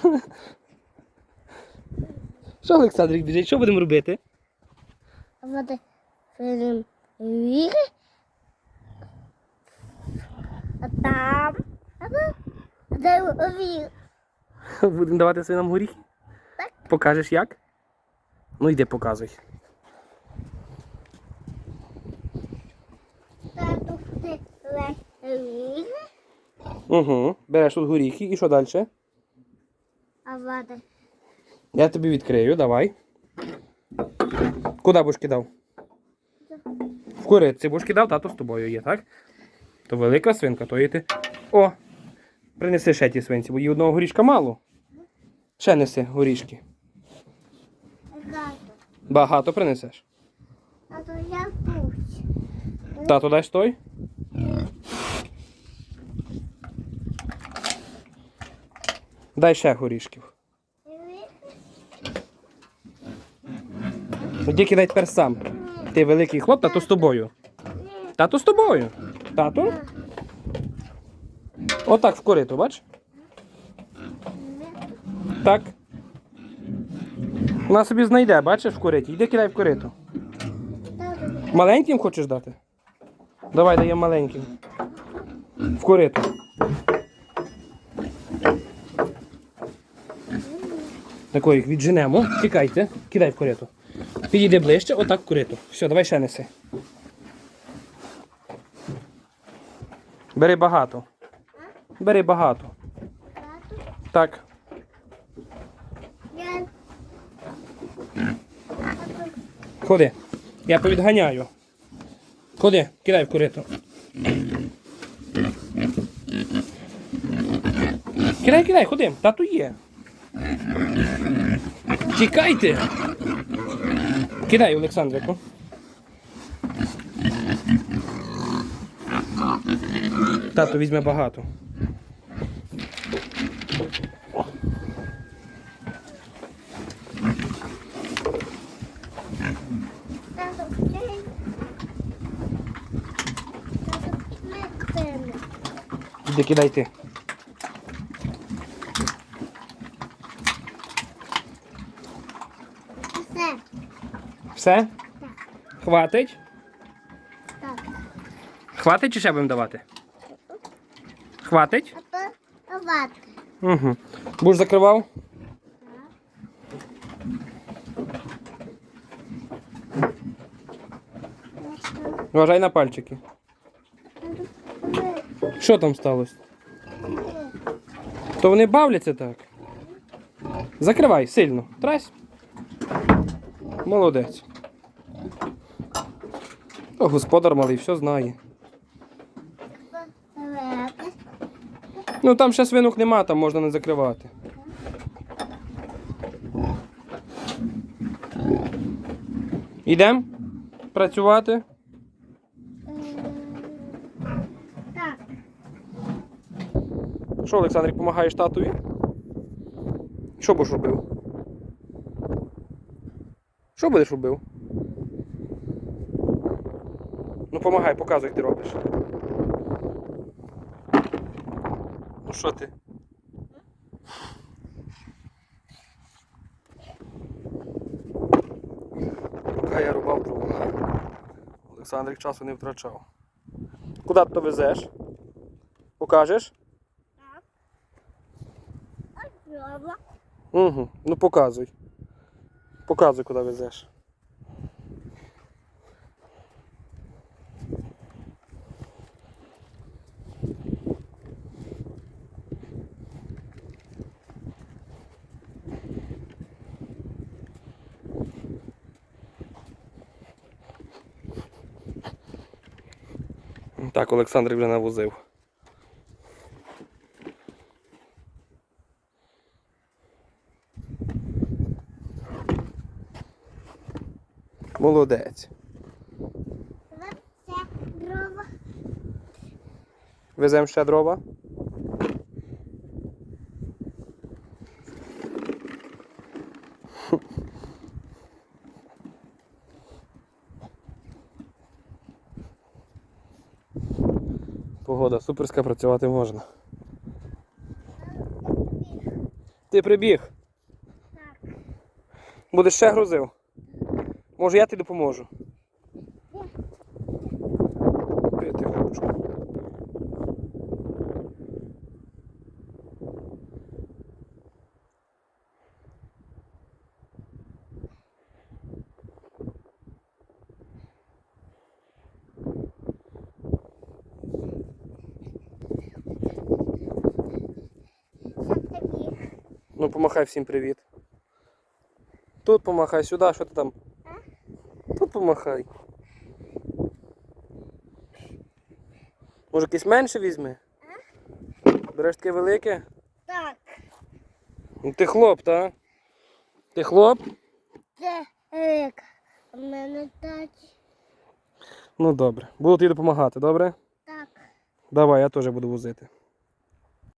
Що, Олександрик біжить? Що будемо робити? Води фільм віри. А там. А там. Де вір? Будемо давати свинам горіхи? Так. Покажеш як? Ну йди показуй. Тату ти віри. Угу. Береш тут горіхи і що далі? А. Я тобі відкрию, давай. Куди будеш кидав? В куриці будеш кидав, тато з тобою є, так? То велика свинка, то і ти. О! Принеси ще ті свинці, бо їй одного горішка мало. Ще неси горішки. Гато. Багато принесеш. А то я путь. Тато дай той. Дай ще горішків. Тоді кидай тепер сам. Ти великий хлоп, тато з тобою. Тато з тобою. Тато? Отак в корито, бач? Так. Вона собі знайде, бачиш, в кориті. Йди кидай в корито. Маленьким хочеш дати? Давай даємо маленьким. В корито. Тако їх відженемо. Тікайте. Кидай в корито. Підійди ближче, отак в. Все, давай ще неси. Бери багато. Бери багато. Так. Ходи. Я повідганяю. Ходи, кидай в корито. Кидай, кидай, ходи, тату є. Тікайте. Кидай, Олександрику. Тато візьме багато. Іди кидай ти. Все? Так. Хватить? Так. Хватить чи ще будемо давати? Хватить? Вата. Угу. Будеш закривав? Вважай на пальчики. Що там сталося? То вони бавляться так. Закривай сильно. Трась. Молодець. О, господар малий все знає. Ну там ще свинок нема, там можна не закривати. Ідемо працювати. Так. Що, Олександр, допомагаєш татові? Що будеш робив? Що будеш робив? Ну, помагай, показуй, як ти робиш. Ну що ти? Поки я рубав дрова. Олександрик часу не втрачав. Куди ти то везеш? Покажеш? Добре. Угу. Ну показуй. Показуй, куди везеш. Так, Олександр вже навозив. Молодець. Веземо ще дрова. Погода суперська, працювати можна. Ти прибіг. Так. Будеш ще грузив? Може я тобі допоможу? Ну, помахай всім привіт. Тут помахай, сюди, що ти там? Тут помахай. Може якесь менше візьми? Береш таке велике? Так. Ну ти хлоп, та? Ти хлоп? Це рік. У мене так. Ну добре. Буду тобі допомагати, добре? Так. Давай, я теж буду возити.